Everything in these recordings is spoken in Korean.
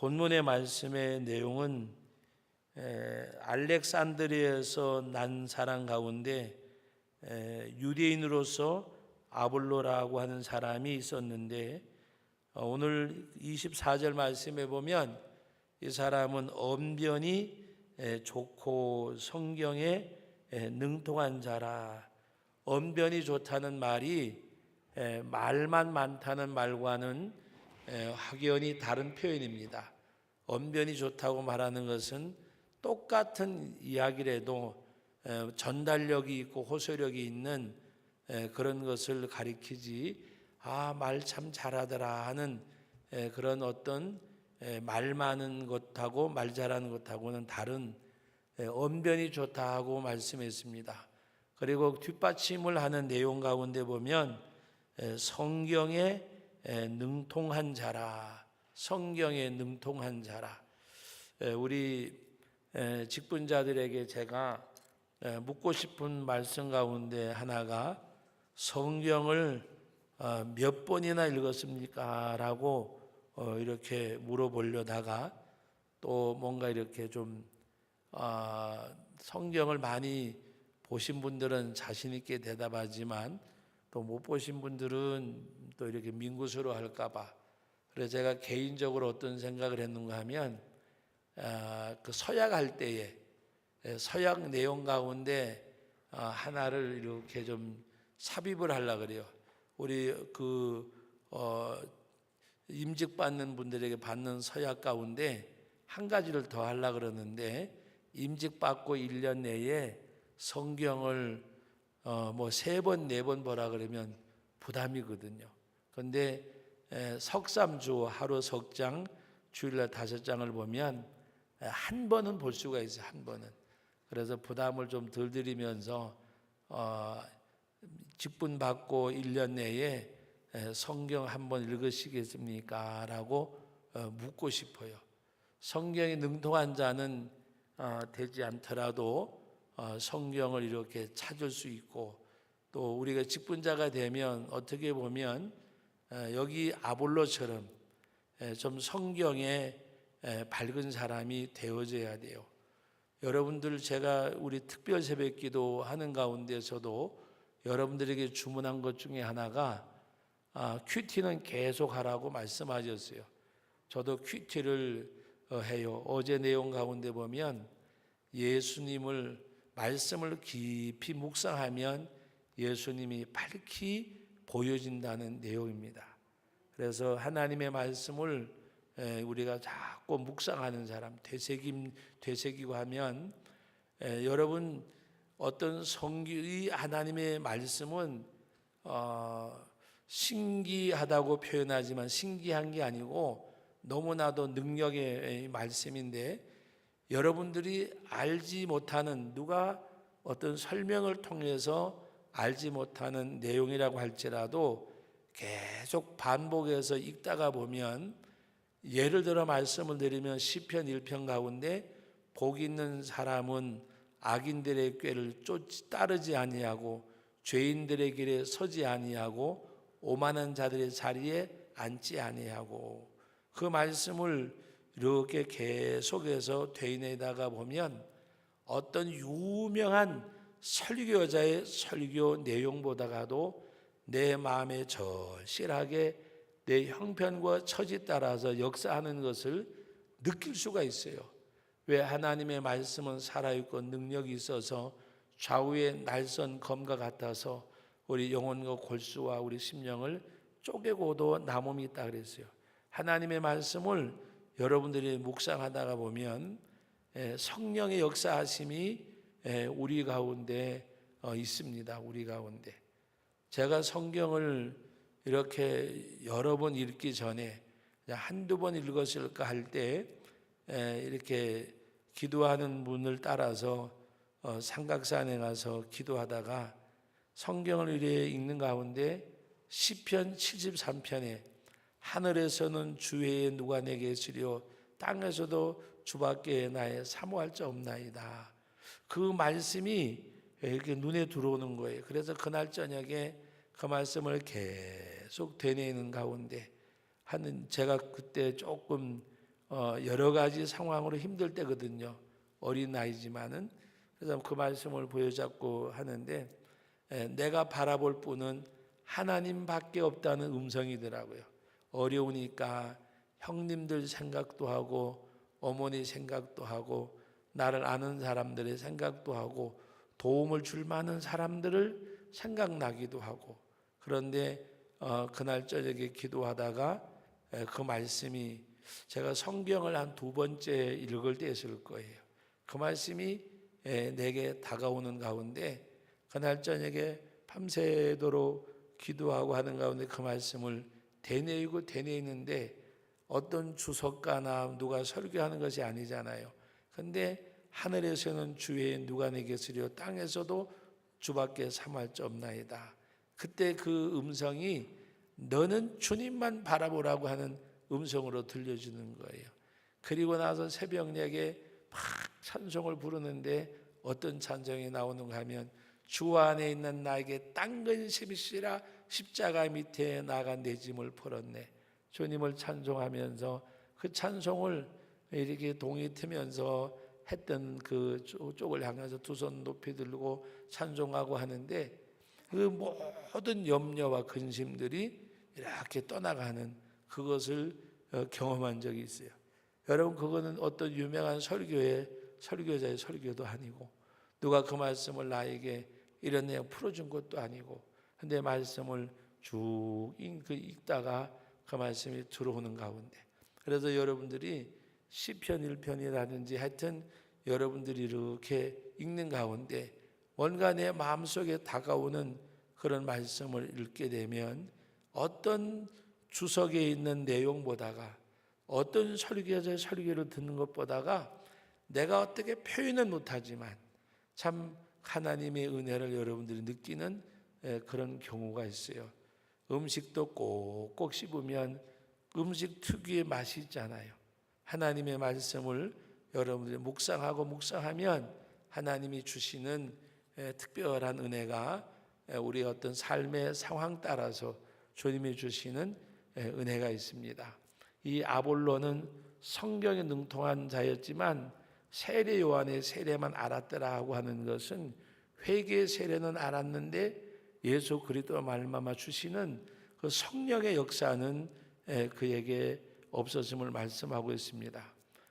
본문의 말씀의 내용은 에, 알렉산드리에서 난 사람 가운데 에, 유대인으로서 아볼로라고 하는 사람이 있었는데 어, 오늘 24절 말씀에 보면 이 사람은 언변이 에, 좋고 성경에 에, 능통한 자라. 언변이 좋다는 말이 에, 말만 많다는 말과는 에, 확연히 다른 표현입니다. 언변이 좋다고 말하는 것은 똑같은 이야기라도 에, 전달력이 있고 호소력이 있는 에, 그런 것을 가리키지 아 말 참 잘하더라 하는 에, 그런 어떤 에, 말 많은 것하고 말 잘하는 것하고는 다른 에, 언변이 좋다고 말씀했습니다. 그리고 뒷받침을 하는 내용 가운데 보면 에, 능통한 자라 성경에 능통한 자라 에, 우리 에, 직분자들에게 제가 에, 묻고 싶은 말씀 가운데 하나가 성경을 어, 몇 번이나 읽었습니까? 라고 어, 이렇게 물어보려다가 또 뭔가 이렇게 좀 아, 성경을 많이 보신 분들은 자신 있게 대답하지만 또 못 보신 분들은 또 이렇게 민구스러워 할까봐 그래서 제가 개인적으로 어떤 생각을 했는가 하면 아, 그 서약 할 때에 에, 서약 내용 가운데 아, 하나를 이렇게 좀 삽입을 하려 그래요. 우리 그 어, 임직 받는 분들에게 받는 서약 가운데 한 가지를 더 하려 그러는데 임직 받고 1년 내에 성경을 어, 뭐 세 번 네 번 보라 그러면 부담이거든요. 에, 석삼주 하루 석 장, 주일날 다섯 장을 보면 에, 한 번은 볼 수가 있어요. 한 번은. 그래서 부담을 좀 덜 드리면서 어, 직분 받고 1년 내에 에, 성경 한 번 읽으시겠습니까? 라고 어, 묻고 싶어요. 성경이 능통한 자는 어, 되지 않더라도 어, 성경을 이렇게 찾을 수 있고 또 우리가 직분자가 되면 어떻게 보면 에, 여기 아볼로처럼 에, 좀 성경에 에, 밝은 사람이 되어져야 돼요. 여러분들 제가 우리 특별 새벽 기도 하는 가운데서도 여러분들에게 주문한 것 중에 하나가 아, 큐티는 계속 하라고 말씀하셨어요. 저도 큐티를 어, 해요. 어제 내용 가운데 보면 예수님을 말씀을 깊이 묵상하면 예수님이 밝히 보여진다는 내용입니다. 그래서 하나님의 말씀을 에, 우리가 자꾸 묵상하는 사람, 되새김 되새기고 하면 에, 여러분 어떤 성경이 하나님의 말씀은 어, 신기하다고 표현하지만 신기한 게 아니고 너무나도 능력의 말씀인데 여러분들이 알지 못하는 누가 어떤 설명을 통해서 알지 못하는 내용이라고 할지라도 계속 반복해서 읽다가 보면 예를 들어 말씀을 드리면 시편 1편 가운데 복 있는 사람은 악인들의 꾀를 쫓 따르지 아니하고 죄인들의 길에 서지 아니하고 오만한 자들의 자리에 앉지 아니하고 그 말씀을 이렇게 계속해서 되뇌다가 보면 어떤 유명한 설교자의 설교 내용보다가도 내 마음에 절실하게 내 형편과 처지 따라서 역사하는 것을 느낄 수가 있어요. 왜 하나님의 말씀은 살아있고 능력이 있어서 좌우의 날선 검과 같아서 우리 영혼과 골수와 우리 심령을 쪼개고도 남음이 있다 그랬어요. 하나님의 말씀을 여러분들이 묵상하다가 보면 예, 성령의 역사하심이 예, 우리 가운데 어, 있습니다. 우리 가운데 제가 성경을 이렇게 여러 번 읽기 전에 한두 번 읽었을까 할 때 이렇게 기도하는 분을 따라서 어, 삼각산에 가서 기도하다가 성경을 이렇게 읽는 가운데 시편 73편에 하늘에서는 주의 누가 내게 있으리요 땅에서도 주밖에 나의 사모할 자 없나이다. 그 말씀이 이렇게 눈에 들어오는 거예요. 그래서 그날 저녁에 그 말씀을 계속 되뇌는 가운데 하는 제가 그때 조금 어, 여러 가지 상황으로 힘들 때거든요. 어린 나이지만은 그래서 그 말씀을 보여잡고 하는데 에, 내가 바라볼 분은 하나님밖에 없다는 음성이더라고요. 어려우니까 형님들 생각도 하고 어머니 생각도 하고 나를 아는 사람들의 생각도 하고 도움을 줄 만한 사람들을 생각나기도 하고 그런데 어, 그날 저녁에 기도하다가 에, 그 말씀이 제가 성경을 한 두 번째 읽을 때였을 거예요. 그 말씀이 에, 내게 다가오는 가운데 그날 저녁에 밤새도록 기도하고 하는 가운데 그 말씀을 되뇌이고 되뇌이는데 어떤 주석가나 누가 설교하는 것이 아니잖아요. 근데 하늘에서는 주의 누가 내게 쓰려 땅에서도 주밖에 삼할 자 없나이다. 그때 그 음성이 너는 주님만 바라보라고 하는 음성으로 들려주는 거예요. 그리고 나서 새벽녘에 막 찬송을 부르는데 어떤 찬송이 나오는가 하면 주 안에 있는 나에게 땅 근심이시라 십자가 밑에 나간 내 짐을 풀었네. 주님을 찬송하면서 그 찬송을 이렇게 동이 트면서 했던 그 쪽을 향해서 두 손 높이 들고 찬송하고 하는데 그 모든 염려와 근심들이 이렇게 떠나가는 그것을 어, 경험한 적이 있어요. 여러분 그거는 어떤 유명한 설교의 설교자의 설교도 아니고 누가 그 말씀을 나에게 이런 내용 풀어준 것도 아니고 근데 말씀을 쭉 읽- 그 읽다가 그 말씀이 들어오는 가운데 그래서 여러분들이 시편 1편이라든지 하여튼 여러분들이 이렇게 읽는 가운데 뭔가 내 마음속에 다가오는 그런 말씀을 읽게 되면 어떤 주석에 있는 내용보다가 어떤 설교자의 설교를 듣는 것보다가 내가 어떻게 표현은 못하지만 참 하나님의 은혜를 여러분들이 느끼는 에, 그런 경우가 있어요. 음식도 꼭꼭 씹으면 음식 특유의 맛이 있잖아요. 하나님의 말씀을 여러분들이 묵상하고 묵상하면 하나님이 주시는 에, 특별한 은혜가 에, 우리 어떤 삶의 상황 따라서 주님이 주시는 에, 은혜가 있습니다. 이 아볼로는 성경에 능통한 자였지만 세례 요한의 세례만 알았더라 하고 하는 것은 회개의 세례는 알았는데 예수 그리스도 말마마 주시는 그 성령의 역사는 에, 그에게 없었음을 말씀하고 있습니다.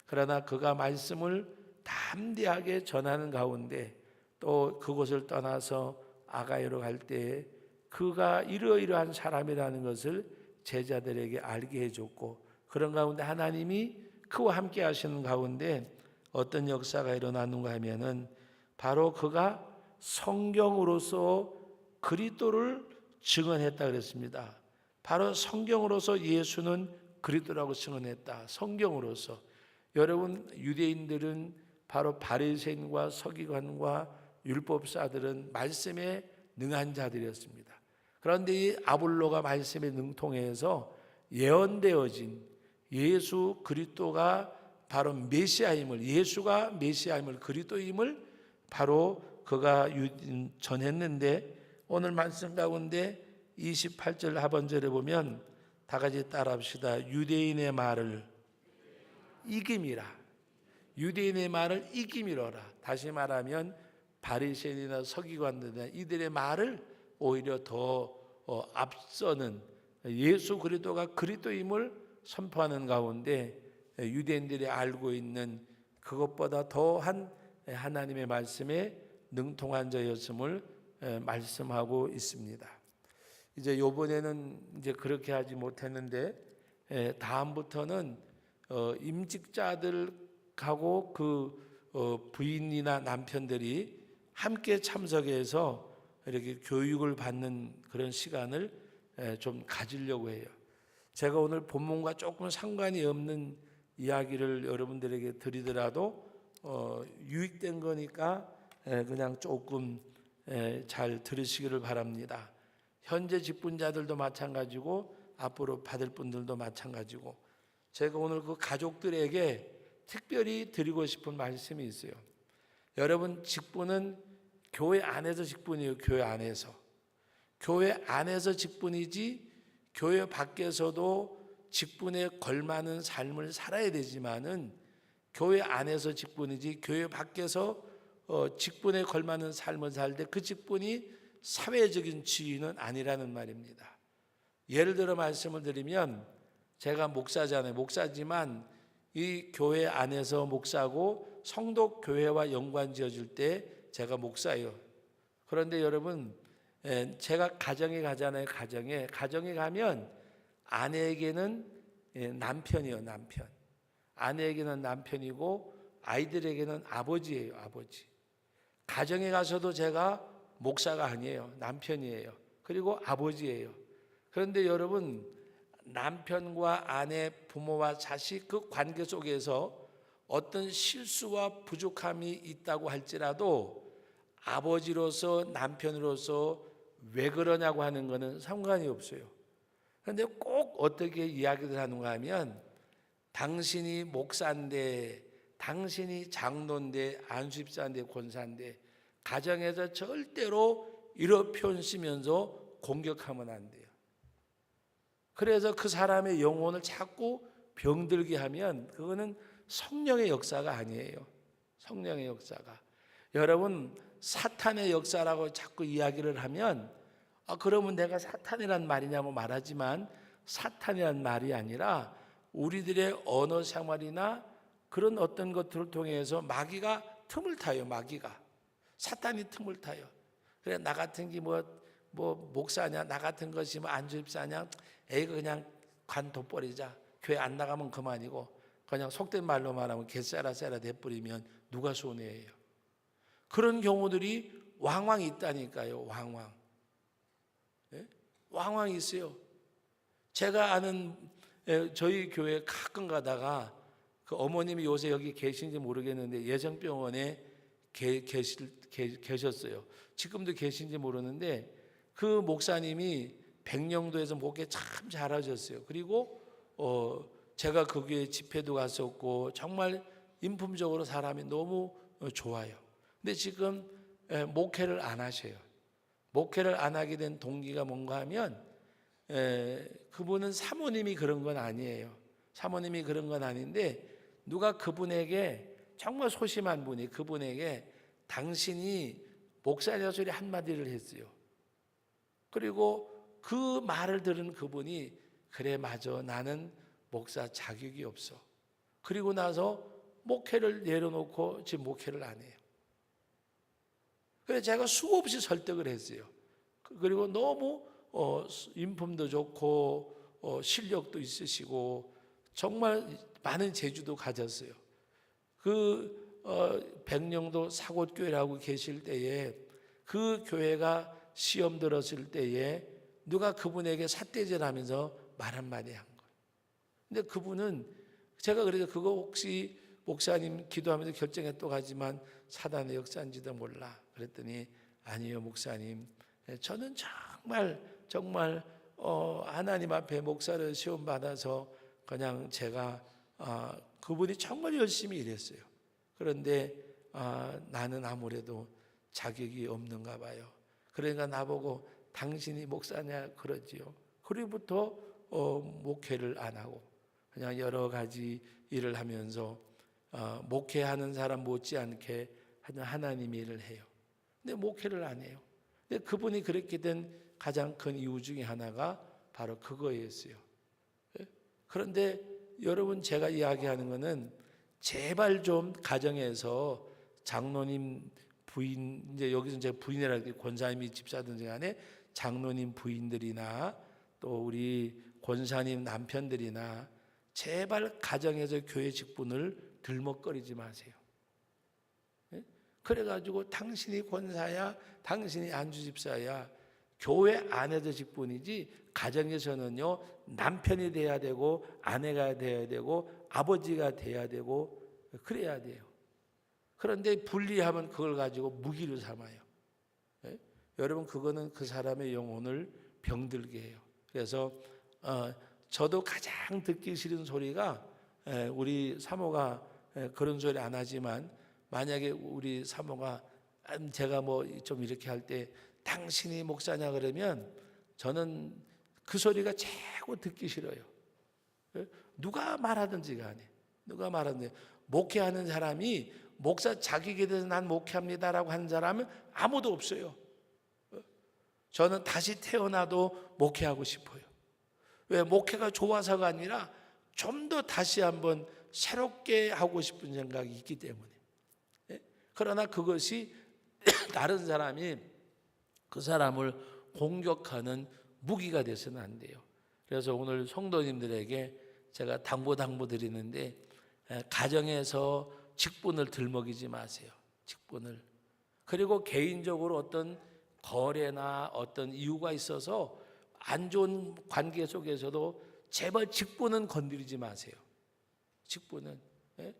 그러나 그가 말씀을 담대하게 전하는 가운데 또 그곳을 떠나서 아가이로 갈때 그가 이러이러한 사람이라는 것을 제자들에게 알게 해줬고 그런 가운데 하나님이 그와 함께 하시는 가운데 어떤 역사가 일어나는가 하면은 바로 그가 성경으로서 그리스도를 증언했다 그랬습니다. 바로 성경으로서 예수는 그리스도라고 증언했다. 성경으로서 여러분 유대인들은 바로 바리새인과 서기관과 율법사들은 말씀에 능한 자들이었습니다. 그런데 이 아볼로가 말씀에 능통해서 예언되어진 예수 그리스도가 바로 메시아임을 예수가 메시아임을 그리스도임을 바로 그가 유- 전했는데 오늘 말씀 가운데 28절 하반절에 보면 다 같이 따라합시다. 유대인의 말을 이김이라. 유대인의 말을 이김이로라. 다시 말하면 바리새인이나 서기관들이나 이들의 말을 오히려 더 어, 앞서는 예수 그리스도가 그리스도임을 선포하는 가운데 유대인들이 알고 있는 그것보다 더한 하나님의 말씀에 능통한 자였음을 에, 말씀하고 있습니다. 이제 요번에는 이제 그렇게 하지 못했는데 에, 다음부터는 어, 임직자들하고 그 어, 부인이나 남편들이 함께 참석해서 이렇게 교육을 받는 그런 시간을 에, 좀 가지려고 해요. 제가 오늘 본문과 조금 상관이 없는 이야기를 여러분들에게 드리더라도 어, 유익된 거니까 에, 그냥 조금 에, 잘 들으시기를 바랍니다. 현재 직분자들도 마찬가지고 앞으로 받을 분들도 마찬가지고 제가 오늘 그 가족들에게 특별히 드리고 싶은 말씀이 있어요. 여러분 직분은 교회 안에서 직분이에요. 교회 안에서 교회 안에서 직분이지 교회 밖에서도 직분에 걸맞는 삶을 살아야 되지만은 교회 안에서 직분이지 교회 밖에서 어, 직분에 걸맞는 삶을 살 때 그 직분이 사회적인 지위는 아니라는 말입니다. 예를 들어 말씀을 드리면 제가 목사잖아요. 목사지만 이 교회 안에서 목사고 성도 교회와 연관 지어줄 때 제가 목사예요. 그런데 여러분 에, 제가 가정에 가잖아요. 가정에 가정에 가면 아내에게는 예, 남편이요 남편. 아내에게는 남편이고 아이들에게는 아버지예요 아버지. 가정에 가서도 제가 목사가 아니에요 남편이에요. 그리고 아버지예요. 그런데 여러분 남편과 아내, 부모와 자식 그 관계 속에서 어떤 실수와 부족함이 있다고 할지라도 아버지로서 남편으로서 왜 그러냐고 하는 것은 상관이 없어요. 그런데 꼭 어떻게 이야기를 하는가 하면 당신이 목사인데 당신이 장로인데 안수입사인데 권사인데 가정에서 절대로 이런 표현 쓰면서 공격하면 안 돼요. 그래서 그 사람의 영혼을 자꾸 병들게 하면 그거는 성령의 역사가 아니에요. 성령의 역사가. 여러분 사탄의 역사라고 자꾸 이야기를 하면 아 그러면 내가 사탄이란 말이냐고 말하지만 사탄이란 말이 아니라 우리들의 언어 생활이나 그런 어떤 것들을 통해서 마귀가 틈을 타요. 마귀가 사탄이 틈을 타요. 그래 나 같은 게 뭐 뭐 목사냐 나 같은 것이 뭐 안주입사냐 에이 그냥 관 돋버리자 교회 안 나가면 그만이고 그냥 속된 말로 말하면 개쎄라 쎄라 돼버리면 누가 손해예요. 그런 경우들이 왕왕 있다니까요. 왕왕. 예? 왕왕 있어요. 제가 아는 예, 저희 교회 가끔 가다가 그 어머님이 요새 여기 계신지 모르겠는데 예정병원에 계, 계실, 계, 계셨어요. 지금도 계신지 모르는데 그 목사님이 백령도에서 목회 참 잘하셨어요. 그리고 어, 제가 거기에 집회도 갔었고 정말 인품적으로 사람이 너무 어, 좋아요. 근데 지금 에, 목회를 안 하셔요. 목회를 안 하게 된 동기가 뭔가 하면 에, 그분은 사모님이 그런 건 아니에요. 사모님이 그런 건 아닌데 누가 그분에게 정말 소심한 분이 그분에게 당신이 목사냐 소리 한마디를 했어요. 그리고 그 말을 들은 그분이 그래 맞아 나는 목사 자격이 없어. 그리고 나서 목회를 내려놓고 지금 목회를 안 해요. 그래서 제가 수없이 설득을 했어요. 그리고 너무 어, 인품도 좋고 어, 실력도 있으시고 정말 많은 재주도 가졌어요. 그 어, 백령도 사곳교회라고 계실 때에 그 교회가 시험 들었을 때에 누가 그분에게 삿대질하면서 말 한마디 한 거예요. 근데 그분은 제가 그래서 그거 혹시 목사님 기도하면서 결정했다고 하지만 사단의 역사인지도 몰라. 그랬더니 아니요 목사님 저는 정말 정말 어, 하나님 앞에 목사를 시험 받아서 그냥 제가 아, 그분이 정말 열심히 일했어요. 그런데 아, 나는 아무래도 자격이 없는가 봐요. 그러니까 나보고 당신이 목사냐 그러지요. 그리부터 어, 목회를 안 하고 그냥 여러 가지 일을 하면서 어, 목회하는 사람 못지않게 하나님 일을 해요. 근데 목회를 안 해요. 근데 그분이 그렇게 된 가장 큰 이유 중에 하나가 바로 그거였어요. 예? 그런데 여러분 제가 이야기하는 것은 제발 좀 가정에서 장로님 부인 이제 여기서 이제 부인이라 권사님이 집사든지 간에 장로님 부인들이나 또 우리 권사님 남편들이나 제발 가정에서 교회 직분을 들먹거리지 마세요. 예? 그래가지고 당신이 권사야, 당신이 안주집사야, 교회 안에서 직분이지 가정에서는요 남편이 돼야 되고 아내가 돼야 되고 아버지가 돼야 되고 그래야 돼요. 그런데 분리하면 그걸 가지고 무기로 삼아요. 예? 여러분 그거는 그 사람의 영혼을 병들게 해요. 그래서 어, 저도 가장 듣기 싫은 소리가 에, 우리 사모가 에, 그런 소리 안 하지만 만약에 우리 사모가 음, 제가 뭐 좀 이렇게 할 때 당신이 목사냐 그러면 저는 그 소리가 최고 듣기 싫어요. 예? 누가 말하든지 간에 누가 말하든지 목회하는 사람이 목사 자기에 대해서 난 목회합니다라고 하는 사람은 아무도 없어요. 어? 저는 다시 태어나도 목회하고 싶어요. 왜 목회가 좋아서가 아니라 좀 더 다시 한번 새롭게 하고 싶은 생각이 있기 때문에. 예? 그러나 그것이 다른 사람이 그 사람을 공격하는 무기가 돼서는 안 돼요. 그래서 오늘 성도님들에게 제가 당부 당부 드리는데 에, 가정에서 직분을 들먹이지 마세요. 직분을. 그리고 개인적으로 어떤 거래나 어떤 이유가 있어서 안 좋은 관계 속에서도 제발 직분은 건드리지 마세요. 직분은 예?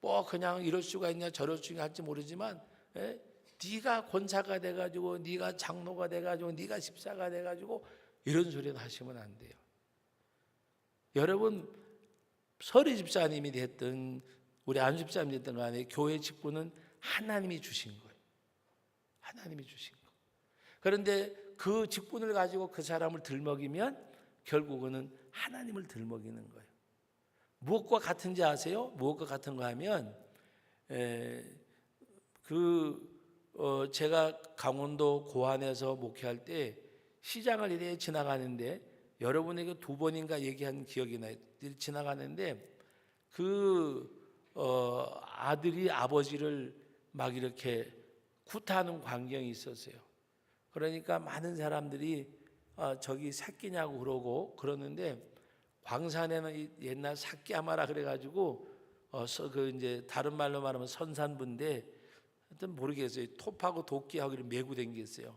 뭐 그냥 이럴 수가 있냐 저럴 수가 할지 모르지만 예? 네가 권사가 돼가지고 네가 장로가 돼가지고 네가 집사가 돼가지고 이런 소리는 하시면 안 돼요. 여러분 서리 집사님이 됐든 우리 안 집사님이 됐든 간에 교회 직분은 하나님이 주신 거예요. 하나님이 주신 거. 그런데 그 직분을 가지고 그 사람을 들먹이면 결국은 하나님을 들먹이는 거예요. 무엇과 같은지 아세요? 무엇과 같은가 하면 에, 그 어, 제가 강원도 고안에서 목회할 때 시장을 이래 지나가는데 여러분에게 두 번인가 얘기한 기억이 나요. 지나가는데 그 어, 아들이 아버지를 막 이렇게 구타하는 광경이 있었어요. 그러니까 많은 사람들이 어, 저기 새끼냐고 그러고 그러는데 광산에는 이 옛날 사끼아마라 그래가지고 어, 서, 그 이제 다른 말로 말하면 선산부인데 하여튼 모르겠어요. 톱하고 도끼하고 이렇게 메고 댕겼어요.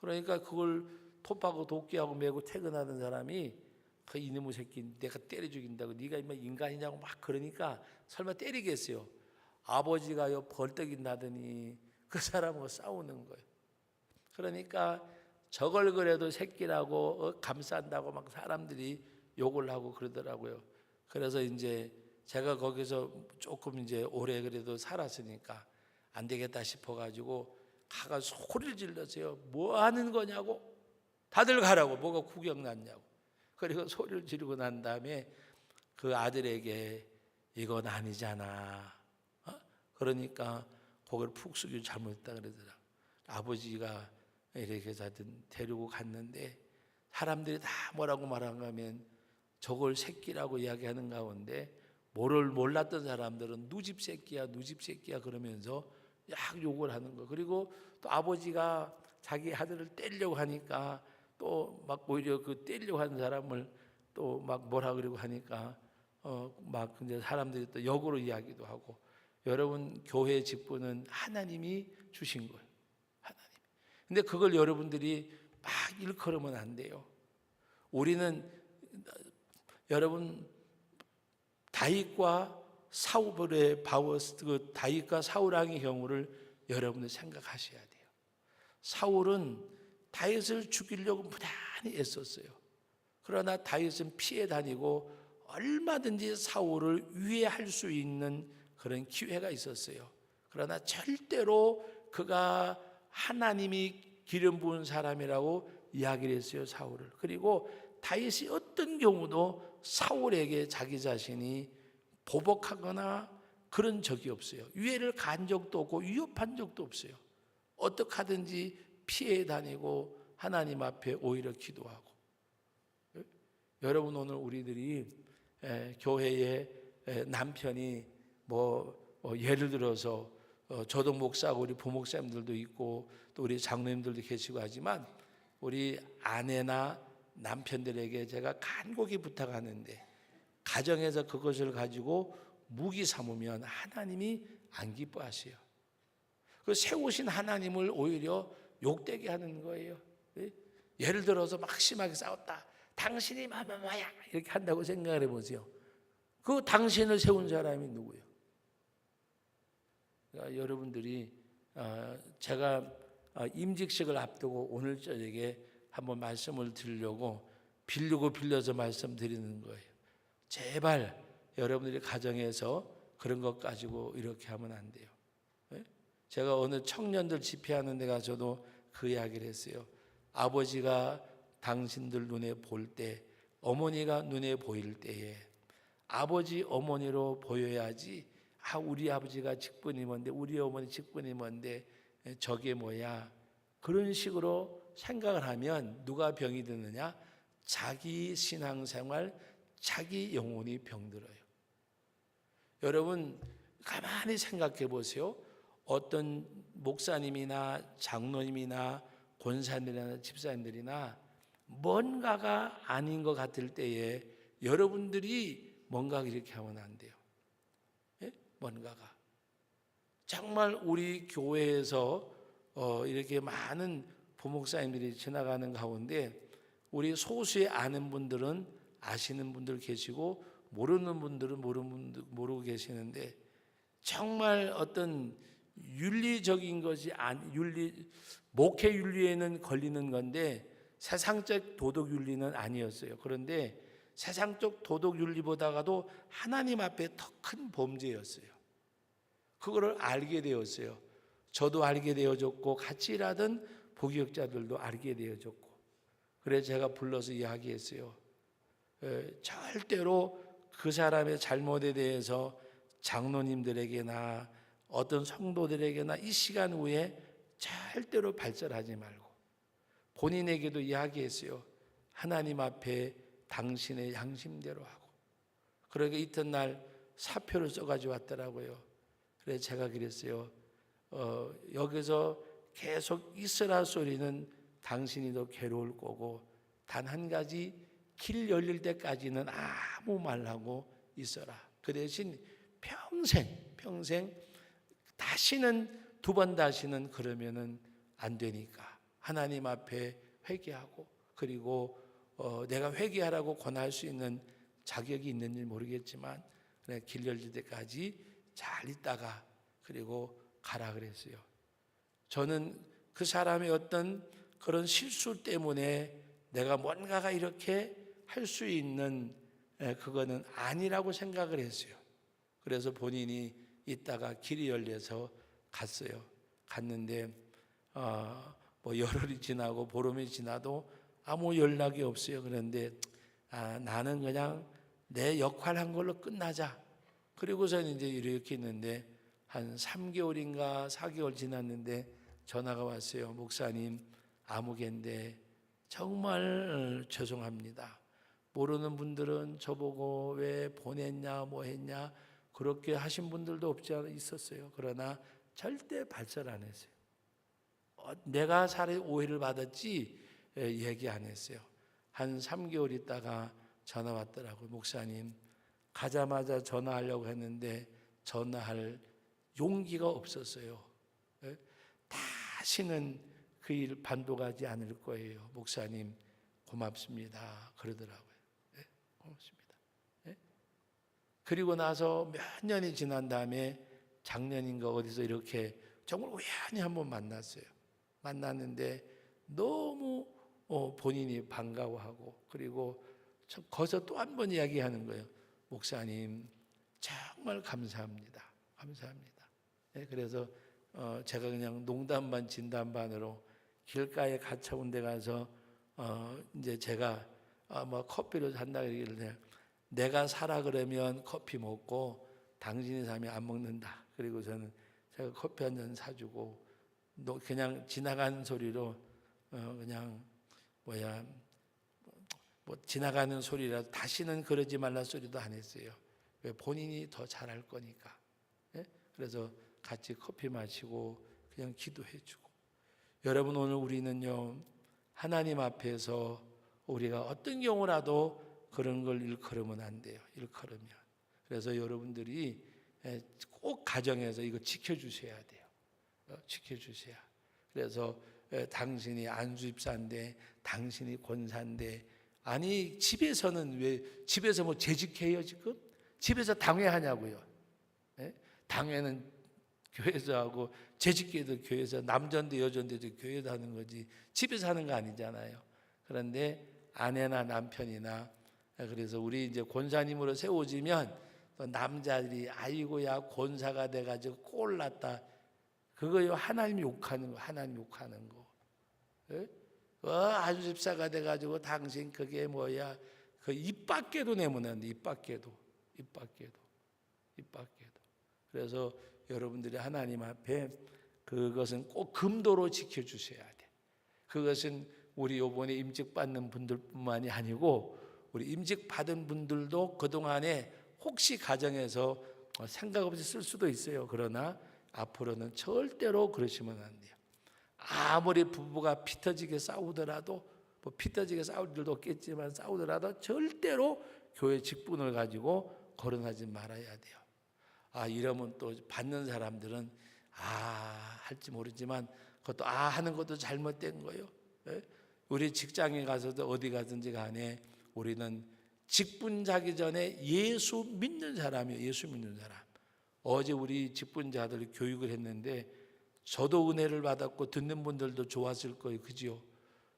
그러니까 그걸 톱하고 도끼하고 메고 퇴근하는 사람이 그 이놈의 새끼 내가 때려 죽인다고 네가 이마 인간이냐고 막 그러니까 설마 때리겠어요. 아버지가요 벌떡이 나더니 그 사람하고 싸우는 거예요. 그러니까 저걸 그래도 새끼라고 어, 감싼다고 막 사람들이 욕을 하고 그러더라고요. 그래서 이제 제가 거기서 조금 이제 오래 그래도 살았으니까 안 되겠다 싶어 가지고 가가 소리를 질렀어요. 뭐 하는 거냐고. 다들 가라고 뭐가 구경 났냐고. 그리고 소리를 지르고 난 다음에 그 아들에게 이건 아니잖아. 어? 그러니까 고개를 푹 숙이고 잘못했다 그러더라. 아버지가 이렇게 하여튼 데리고 갔는데 사람들이 다 뭐라고 말한가 하면 저걸 새끼라고 이야기하는 가운데 뭐를 몰랐던 사람들은 누집 새끼야 누집 새끼야 그러면서 약 욕을 하는 거 그리고 또 아버지가 자기 아들을 때리려고 하니까 또 막 오히려 그 때리려고 하는 사람을 또 막 뭐라 그러고 하니까 어 막 근데 사람들이 또 역으로 이야기도 하고 여러분 교회 직분은 하나님이 주신 거예요. 하나님 근데 그걸 여러분들이 막 일컬으면 안 돼요. 우리는 여러분 다윗과 사울의 바워스 그 다윗과 사울 왕의 경우를 여러분들 생각하셔야 돼요. 사울은 다윗을 죽이려고 무단히 애썼어요. 그러나 다윗은 피해 다니고 얼마든지 사울을 위해할 수 있는 그런 기회가 있었어요. 그러나 절대로 그가 하나님이 기름 부은 사람이라고 이야기를 했어요, 사울을. 그리고 다윗이 어떤 경우도 사울에게 자기 자신이 보복하거나 그런 적이 없어요. 유해를 간 적도 없고 위협한 적도 없어요. 어떻게 하든지 피해 다니고 하나님 앞에 오히려 기도하고. 여러분 오늘 우리들이 에, 교회에 에, 남편이 뭐 어, 예를 들어서 어, 저도 목사고 우리 부목사님들도 있고 또 우리 장로님들도 계시고 하지만 우리 아내나 남편들에게 제가 간곡히 부탁하는데 가정에서 그것을 가지고 무기 삼으면 하나님이 안 기뻐하세요. 그 세우신 하나님을 오히려 욕되게 하는 거예요. 예? 예를 들어서 막 심하게 싸웠다. 당신이 마마마야 이렇게 한다고 생각을 해보세요. 그 당신을 세운 사람이 누구예요? 그러니까 여러분들이 어, 제가 어, 임직식을 앞두고 오늘 저녁에 한번 말씀을 드리려고 빌리고 빌려서 말씀드리는 거예요. 제발 여러분들이 가정에서 그런 것 가지고 이렇게 하면 안 돼요. 예? 제가 어느 청년들 집회하는 데 가서도 그 이야기를 했어요. 아버지가 당신들 눈에 볼 때, 어머니가 눈에 보일 때에 아버지 어머니로 보여야지. 아 우리 아버지가 직분이 뭔데 우리 어머니 직분이 뭔데 에, 저게 뭐야 그런 식으로 생각을 하면 누가 병이 드느냐 자기 신앙생활 자기 영혼이 병들어요. 여러분 가만히 생각해 보세요. 어떤 목사님이나 장로님이나 권사님이나 집사님들이나 뭔가가 아닌 것 같을 때에 여러분들이 뭔가 이렇게 하면 안 돼요. 예? 뭔가가 정말 우리 교회에서 어, 이렇게 많은 부목사님들이 지나가는 가운데 우리 소수의 아는 분들은 아시는 분들 계시고 모르는 분들은 모르는 분들 모르고 계시는데 정말 어떤 윤리적인 것이 안 윤리 목회 윤리에는 걸리는 건데 세상적 도덕 윤리는 아니었어요. 그런데 세상적 도덕 윤리보다가도 하나님 앞에 더 큰 범죄였어요. 그거를 알게 되었어요. 저도 알게 되어졌고 같이 일하던 복역자들도 알게 되어졌고 그래서 제가 불러서 이야기했어요. 에, 절대로 그 사람의 잘못에 대해서 장로님들에게나 어떤 성도들에게나 이 시간 후에 절대로 발설하지 말고 본인에게도 이야기했어요. 하나님 앞에 당신의 양심대로 하고 그러게 이튿날 사표를 써가지고 왔더라고요. 그래서 제가 그랬어요. 어, 여기서 계속 있으라 소리는 당신이 더 괴로울 거고 단 한 가지 길 열릴 때까지는 아무 말하고 있어라. 그 대신 평생 평생 다시는 두 번 다시는 그러면은 안 되니까 하나님 앞에 회개하고 그리고 어, 내가 회개하라고 권할 수 있는 자격이 있는지 모르겠지만 그래 길 열릴 때까지 잘 있다가 그리고 가라 그랬어요. 저는 그 사람의 어떤 그런 실수 때문에 내가 뭔가가 이렇게 할 수 있는 에, 그거는 아니라고 생각을 했어요. 그래서 본인이 있다가 길이 열려서 갔어요. 갔는데 어, 뭐 열흘이 지나고 보름이 지나도 아무 연락이 없어요. 그런데 아, 나는 그냥 내 역할 한 걸로 끝나자. 그리고서는 이제 이렇게 있는데 한 3개월인가 4개월 지났는데 전화가 왔어요. 목사님 아무개인데 정말 죄송합니다. 모르는 분들은 저보고 왜 보냈냐 뭐 했냐 그렇게 하신 분들도 없지 않아 있었어요. 그러나 절대 발설 안 했어요. 어, 내가 사례 오해를 받았지 예, 얘기 안 했어요. 한 3개월 있다가 전화 왔더라고요. 목사님 가자마자 전화하려고 했는데 전화할 용기가 없었어요. 예? 다시는 그 일 반복하지 않을 거예요. 목사님 고맙습니다. 그러더라고요. 예? 고맙습니다. 예? 그리고 나서 몇 년이 지난 다음에 작년인가 어디서 이렇게 정말 우연히 한번 만났어요. 만났는데 너무 어, 본인이 반가워하고 그리고 참 거기서 또 한 번 이야기하는 거예요. 목사님 정말 감사합니다. 감사합니다. 예, 그래서 어, 제가 그냥 농담 반 진담 반으로 길가에 갇혀온 데 가서 어, 이제 제가 아, 뭐 커피를 산다 그러길래 내가 사라 그러면 커피 먹고 당신이 사면 안 먹는다. 그리고 저는 제가 커피 한 잔 사주고 너 그냥 지나가는 소리로 어, 그냥 뭐야 뭐 지나가는 소리라 다시는 그러지 말라 소리도 안 했어요. 왜 본인이 더 잘할 거니까. 예? 그래서 같이 커피 마시고 그냥 기도해주고. 여러분 오늘 우리는요 하나님 앞에서 우리가 어떤 경우라도 그런 걸 일컬으면 안 돼요. 일컬으면. 그래서 여러분들이 예, 꼭 가정에서 이거 지켜주셔야 돼요. 어, 지켜주셔야. 그래서 예, 당신이 안수입사인데 당신이 권사인데 아니 집에서는 왜 집에서 뭐 재직해요 지금? 집에서 당회하냐고요. 예? 당회는 교회에서 하고 재직기도 교회에서 남전도 여전도 교회에서 하는 거지 집에서 하는 거 아니잖아요. 그런데 아내나 남편이나 그래서 우리 이제 권사님으로 세워지면 또 남자들이 아이고야 권사가 돼가지고 꼴났다. 그거요 하나님 욕하는 거, 하나님 욕하는 거. 예? 어, 안수집사가 돼가지고 당신 그게 뭐야? 그 입 밖에도 돼. 입 밖에도 입 밖에도 입 밖에도. 그래서 여러분들이 하나님 앞에 그것은 꼭 금도로 지켜 주셔야 돼. 그것은 우리 요번에 임직 받는 분들뿐만이 아니고 우리 임직 받은 분들도 그동안에 혹시 가정에서 어, 생각 없이 쓸 수도 있어요. 그러나 앞으로는 절대로 그러시면 안 돼요. 아무리 부부가 피 터지게 싸우더라도 뭐 피 터지게 싸울 일도 없겠지만 싸우더라도 절대로 교회 직분을 가지고 거론하지 말아야 돼요. 아 이러면 또 받는 사람들은 아 할지 모르지만 그것도 아 하는 것도 잘못된 거예요. 예? 우리 직장에 가서도 어디 가든지 간에 우리는 직분 자기 전에 예수 믿는 사람이에요. 예수 믿는 사람. 어제 우리 직분자들 교육을 했는데 저도 은혜를 받았고 듣는 분들도 좋았을 거예요. 그지요?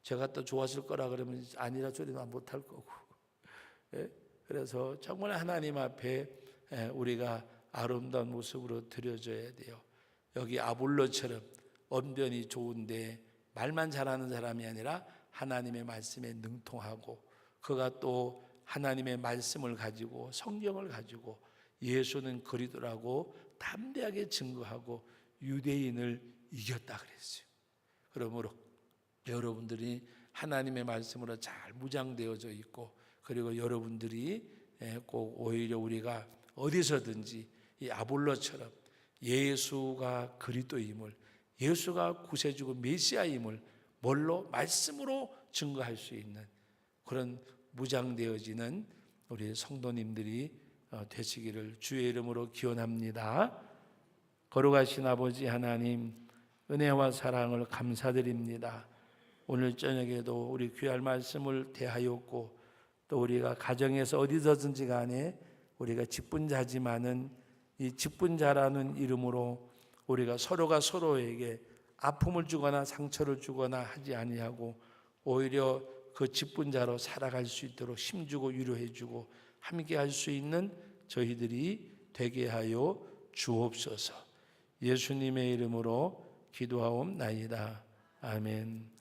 제가 또 좋았을 거라 그러면 아니라 소리는 못할 거고. 예? 그래서 정말 하나님 앞에 예, 우리가 아름다운 모습으로 드려져야 돼요. 여기 아볼로처럼 언변이 좋은데 말만 잘하는 사람이 아니라 하나님의 말씀에 능통하고 그가 또 하나님의 말씀을 가지고 성경을 가지고 예수는 그리스도라고 담대하게 증거하고 유대인을 이겼다 그랬어요. 그러므로 여러분들이 하나님의 말씀으로 잘 무장되어져 있고 그리고 여러분들이 예, 꼭 오히려 우리가 어디서든지 이 아볼로처럼 예수가 그리스도임을 예수가 구세주고 메시아임을 뭘로 말씀으로 증거할 수 있는 그런 무장되어지는 우리 성도님들이 어, 되시기를 주의 이름으로 기원합니다. 거룩하신 아버지 하나님 은혜와 사랑을 감사드립니다. 오늘 저녁에도 우리 귀할 말씀을 대하였고 또 우리가 가정에서 어디서든지 간에 우리가 직분자지만은 이 직분자라는 이름으로 우리가 서로가 서로에게 아픔을 주거나 상처를 주거나 하지 아니하고 오히려 그 직분자로 살아갈 수 있도록 힘주고 위로해 주고 함께 할 수 있는 저희들이 되게 하여 주옵소서. 예수님의 이름으로 기도하옵나이다. 아멘.